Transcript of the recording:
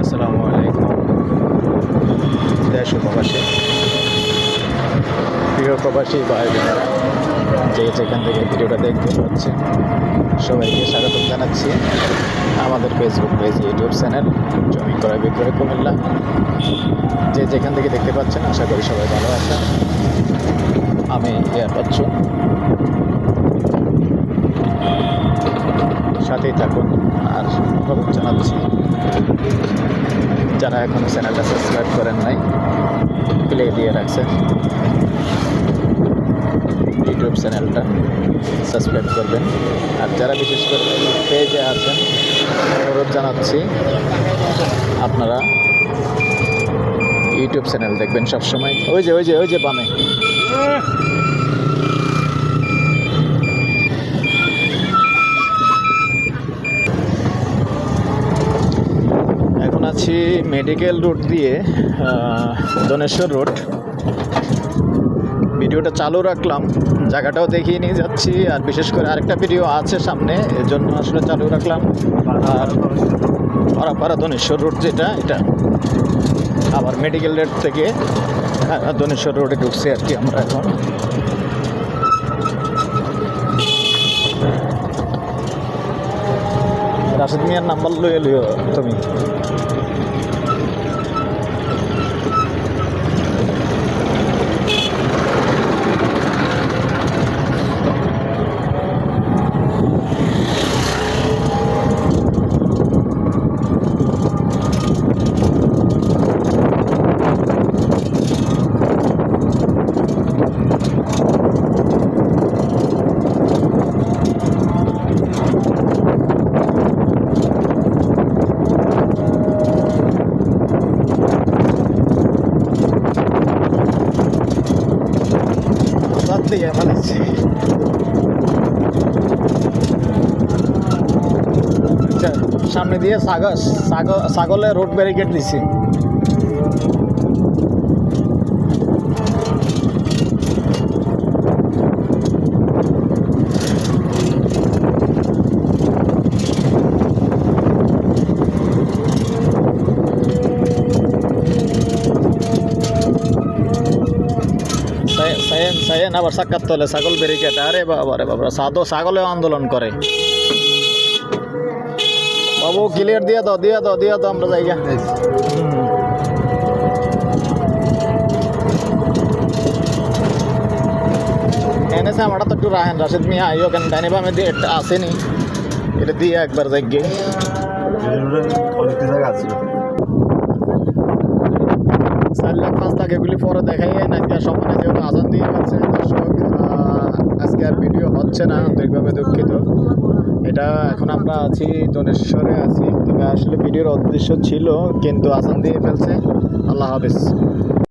আসসালামু আলাইকুম। দেশ প্রবাসী। প্রিয় প্রবাসী ভাই যে যেখান থেকে ভিডিওটা দেখতে পাচ্ছেন, সবাইকে স্বাগত জানাচ্ছি আমাদের ফেসবুক পেজ ইউটিউব চ্যানেল জমি ক্রয় বিক্রয় কুমিল্লা। যে যেখান থেকে দেখতে পাচ্ছেন, আশা করি সবাই ভালো আছেন। আমি এয়ার পাচ্ছ সাথেই থাকুন আর অনুরোধ জানাচ্ছি যারা এখন চ্যানেলটা সাবস্ক্রাইব করেন নাই প্লে দিয়ে রাখছে। ইউটিউব চ্যানেলটা সাবস্ক্রাইব করবেন। আর যারা বিশেষ করে পেজে আছেন, অনুরোধ জানাচ্ছি, আপনারা ইউটিউব চ্যানেল দেখবেন সবসময়। ওই যে ওই যে ওই যে বামে। আছি মেডিকেল রোড দিয়ে আহ, দনেশ্বর রোড ভিডিওটা চালু রাখলাম জায়গাটাও দেখিয়ে নিয়ে যাচ্ছি আর বিশেষ করে আরেকটা ভিডিও আছে সামনে এর জন্য আসলে চালু রাখলাম। আর পাড়াপাড়া দনেশ্বর রোড যেটা এটা আবার মেডিকেল রোড থেকে আহ, দনেশ্বর রোডে ঢুকছি আর কি আমরা এখন। রাশেদ মিয়ার নাম্বার লইয়ে লিও তুমি। আচ্ছা, সামনে দিয়ে সাগর ছাগল ছাগলের রোড ব্যারিকেড দিছি সায়েন সায়েন আবার সাক্ষাৎ তোলে ছাগল ব্যারিকেড আরে বাবা রে বাবা সাদো ছাগলেও আন্দোলন করে। বাবু ক্লিয়ার দিয়ে দাও দিয়ে দাও দিয়ে দাও আমরা জায়গা এনেছে আমরা তো একটু রাহেন রাশেদ মিয়া আইও কেন? ডাইনে বামে দিয়ে একটা আসেনি। এটা দিয়ে একবার জায়গায় অনেক জায়গা আছে চার লাখ পাঁচ লাখ এগুলি পরে দেখাই আজকে সমানে যেহেতু আজান দিয়ে পাচ্ছে দর্শক আজকে আর ভিডিও হচ্ছে না, আন্তরিকভাবে দুঃখিত। এটা এখন আমরা আছি দনেশ্বরে আছি। আসলে ভিডিওর উদ্দেশ্য ছিল, কিন্তু আজান দিয়ে ফেলছে। আল্লাহ হাফিজ।